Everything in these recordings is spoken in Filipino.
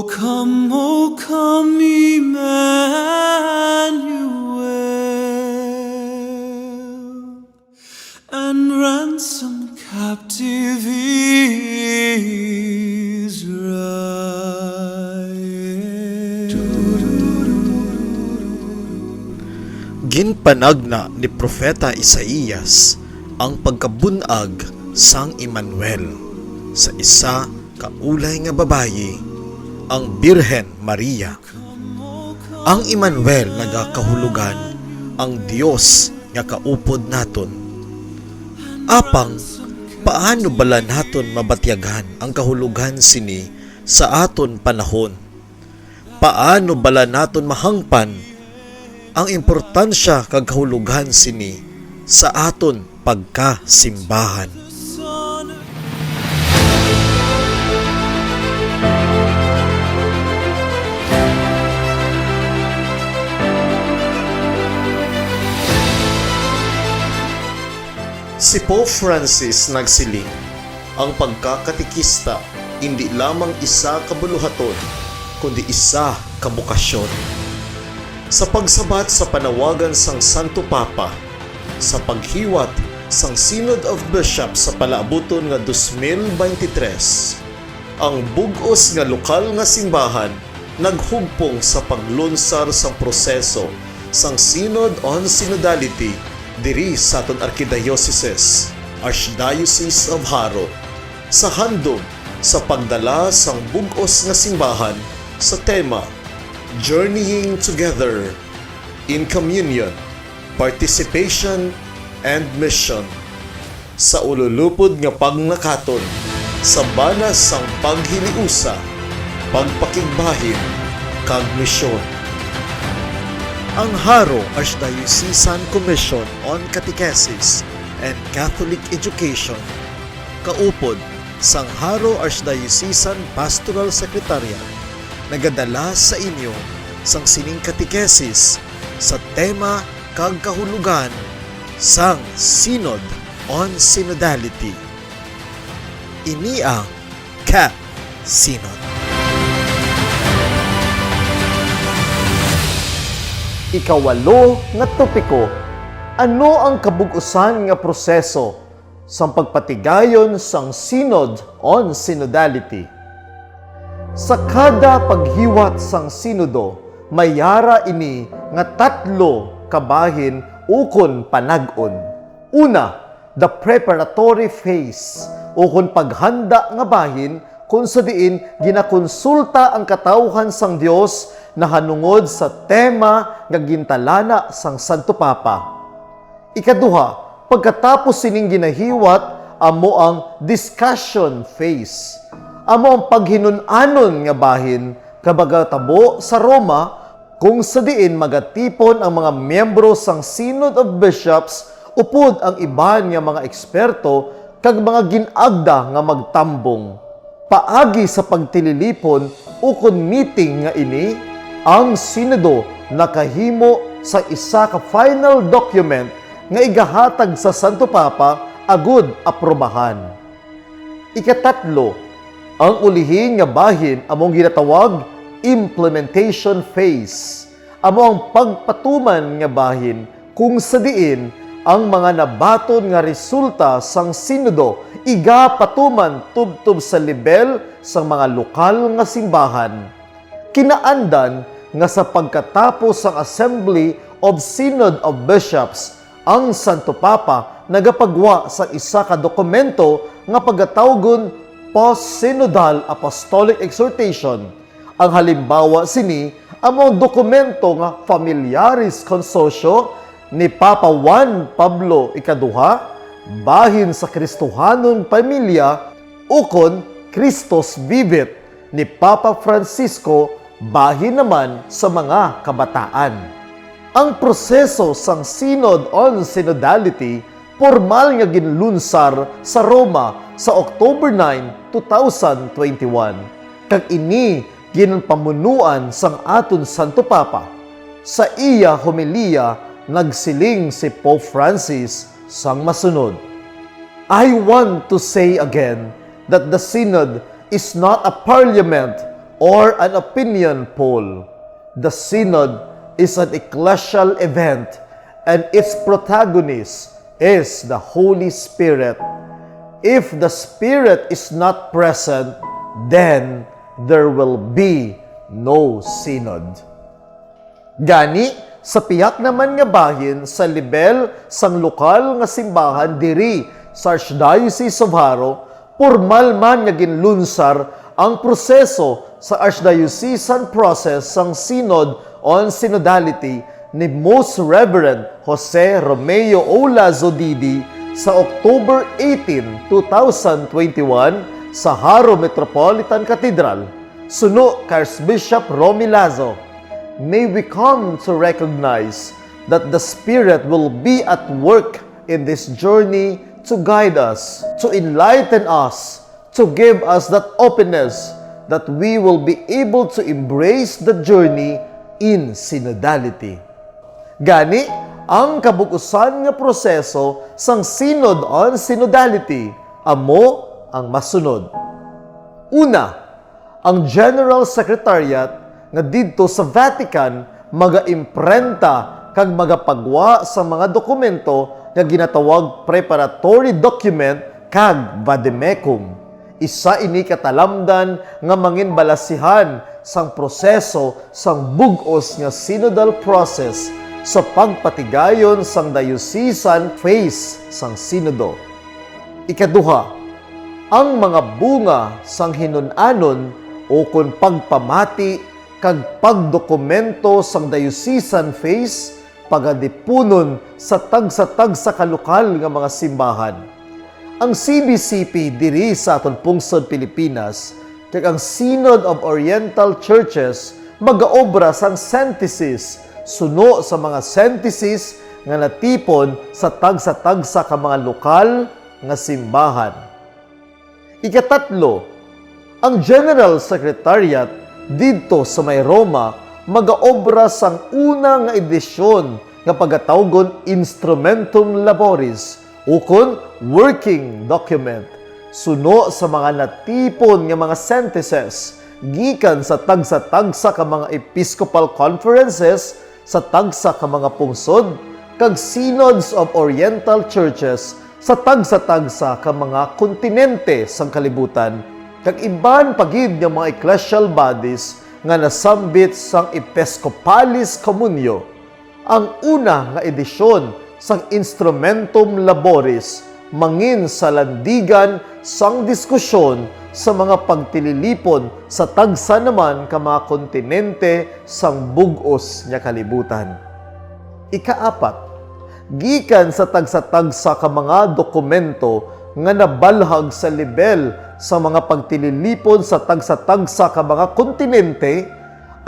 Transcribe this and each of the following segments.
O come, O come, Emmanuel, and ransom captive Israel. Ginpanagna ni Propeta Isaías ang pagkabunag sang Emmanuel sa isa kaulay nga babayi ang Birhen Maria. Ang Emmanuel nagakahulugan ang Dios nga kaupod naton. Apang paano bala naton mabatyagan ang kahulugan sini sa aton panahon? Paano bala naton mahangpan ang importansya kag kahulugan sini sa aton pagkasimbahan. Si Pope Francis nagsiling, ang pagkakatikista hindi lamang isa kabuluhaton, kundi isa kabukasyon. Sa pagsabat sa panawagan sang Santo Papa, sa paghiwat sang Synod of Bishops sa palaabuton nga 2023, ang bugos nga lokal nga simbahan naghugpong sa paglunsar sang proseso sang Synod on Synodality diri sa aton Archdiocese, Archdiocese of Haro, sa handog sa pagdala sang bugos nga simbahan sa tema Journeying Together in Communion, Participation and Mission sa ululupod nga pagnakaton sa banas sang paghiliusa, pagpakigbahin, kag misyon. Ang Haro Archdiocesan Commission on Catechesis and Catholic Education kaupod sang Haro Archdiocesan Pastoral Secretariat nagadala sa inyo sang sining katekesis sa tema kag kahulugan sang Synod on Synodality. Ini ang CAP Synod. Ikawalo nga topiko, ano ang kabugusan nga proseso sa pagpatigayon sang Synod on Synodality? Sa kada paghiwat sang Sinodo, mayara ini nga tatlo kabahin ukon panag-on. Una, the preparatory phase ukon paghanda nga bahin kung sa diin ginakonsulta ang katawhan sang Dios na hanungod sa tema nga gintalana sang Santo Papa. Ikaduha, pagkatapos sining ginahiwat, amo ang discussion phase. Amo ang paghinunanon nga bahin kabaga tabo sa Roma kung sa diin magatipon ang mga miyembro sang Synod of Bishops upod ang iban nga mga eksperto kag mga ginagda nga magtambong. Paagi sa pagtililipon ukon meeting nga ini, ang Sinodo nakahimo sa isa ka final document nga igahatag sa Santo Papa agud aprobahan. Ikatatlo, ang ulihin nga bahin among ginatawag implementation phase. Amo ang pagpatuman nga bahin kung sa diin ang mga nabaton nga resulta sang sinodo iga patuman tubtub sa level sang mga lokal nga simbahan. Kinaandan nga sa pagkatapos sang Assembly of Synod of Bishops, ang Santo Papa nagapagwa sa isa ka dokumento nga pagatawgon Post-Synodal Apostolic Exhortation. Ang halimbawa sini among dokumento nga Familiaris Consortio ni Papa Juan Pablo Ikaduha bahin sa Kristohanon Pamilya ukon Christos Vivit ni Papa Francisco bahin naman sa mga kabataan. Ang proseso sang Synod on Synodality formal nga ginlunsar sa Roma sa October 9, 2021. Kag ini ginpamunuan sang aton Santo Papa. Sa iya homilia nagsiling si Pope Francis sang masunod. I want to say again that the Synod is not a parliament or an opinion poll. The synod is an ecclesial event and its protagonist is the Holy Spirit. If the Spirit is not present, then there will be no synod. Gani, sa piyak naman nga bahin sa libel sang lokal nga simbahan diri sa Archdiocese of Haro, formal man nga ginlunsar ang proseso sa Archdiocesan process sang Synod on Synodality ni Most Reverend Jose Romeo Ola Zodidi sa October 18, 2021 sa Haro Metropolitan Cathedral, suno kay Archbishop Romy Lazo may we come to recognize that the Spirit will be at work in this journey to guide us, to enlighten us, to give us that openness that we will be able to embrace the journey in synodality. Gani, ang kabukusan nga proseso sang synod on synodality, amo ang masunod. Una, ang General Secretariat nga didto sa Vatican magaimprenta kag magapagwa sa mga dokumento nga ginatawag preparatory document kag vademecum. Isa ini katalamdan nga mangin balasihan sang proseso sang bugos nga synodal process sa pagpatigayon sang diocesan phase sang sinodo. Ikaduha, ang mga bunga sang hinunanon o kung pagpamati kag pagdokumento sang diocesan phase pagadipunon sa tag-sa-tag sa kalukal nga mga simbahan. Ang CBCP diri sa aton pungsod Pilipinas kag ang Synod of Oriental Churches magaobra sang synthesis suno sa mga synthesis nga natipon sa tag-sa-tag sa ka mga lokal nga simbahan. Ikatatlo, ang General Secretariat dito sa may Roma magaobra sang una nga edisyon nga pagatawgon Instrumentum Laboris ukon working document. Suno sa mga natipon nga mga sentences gikan sa tagsa-tagsa ka mga episcopal conferences sa tagsa ka mga pungsod kag synods of oriental churches sa tagsa-tagsa ka mga kontinente sang kalibutan kag iban pagid nga mga ecclesial bodies nga nasambit sang Episcopalis Communio. Ang una nga edisyon sang Instrumentum Laboris mangin sa landigan sang diskusyon sa mga pagtililipon sa tagsa naman ka mga kontinente sang bugos nya kalibutan. Ikaapat, gikan sa tagsa-tagsa ka mga dokumento nga nabalhag sa level sa mga pagtililipon sa tagsa-tagsa ka mga kontinente,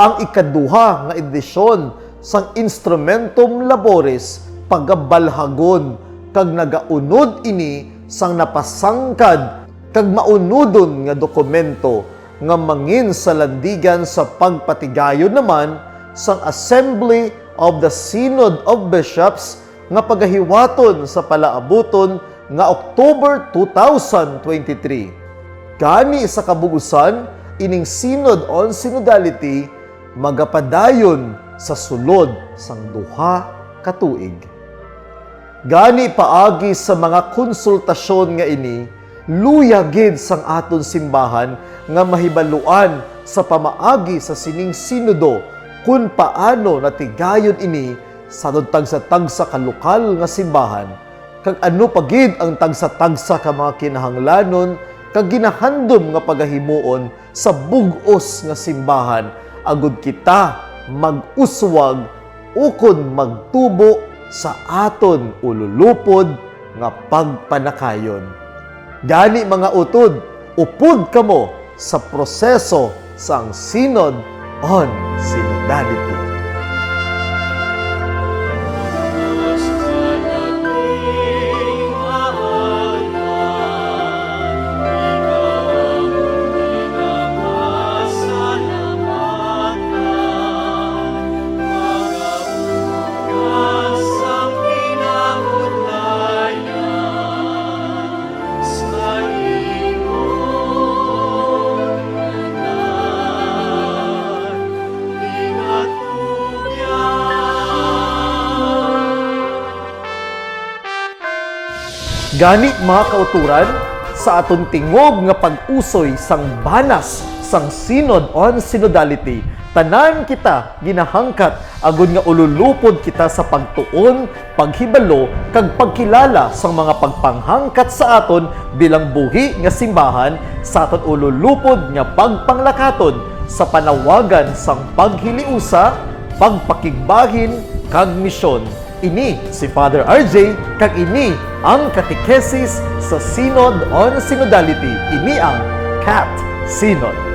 ang ikaduha nga edisyon sang Instrumentum Laboris pagabalhagon kag nagaunod ini sang napasangkad kag maunudon nga dokumento nga mangin sa landigan sa pagpatigayon naman sang Assembly of the Synod of Bishops nga pagahiwaton sa palaabuton nga October 2023. Gani sa kabugusan, ining Synod on Synodality magapadayon sa sulod sang duha katuig. Gani paagi sa mga konsultasyon nga ini, luya gid sang aton simbahan nga mahibaluan sa pamaagi sa sining sinodo kung paano natigayon ini sa tagsa-tagsa ka lokal nga simbahan kag ano pagid ang tagsa-tagsa ka mga kinahanglanon kag ginahandom nga pagahimuon sa bugos nga simbahan agud kita mag-uswag ukon magtubo sa aton ululupod nga pagpanakayon. Gani mga utod, upod kamo sa proseso sang Synod on Synodality. Gani mga kauturan, sa aton tingob nga pag-usoy sang banas sang Synod on Synodality, tanan kita ginahangkat agud nga ululupod kita sa pagtuon, paghibalo kag pagkilala sang mga pagpanghangkat sa aton bilang buhi nga simbahan sa aton ululupod nga pagpanglakaton sa panawagan sang paghiliusa, pagpakigbahin kag misyon. Ini si Father RJ kag ini ang katekesis sa Synod on Synodality. Ini ang CAT Synod.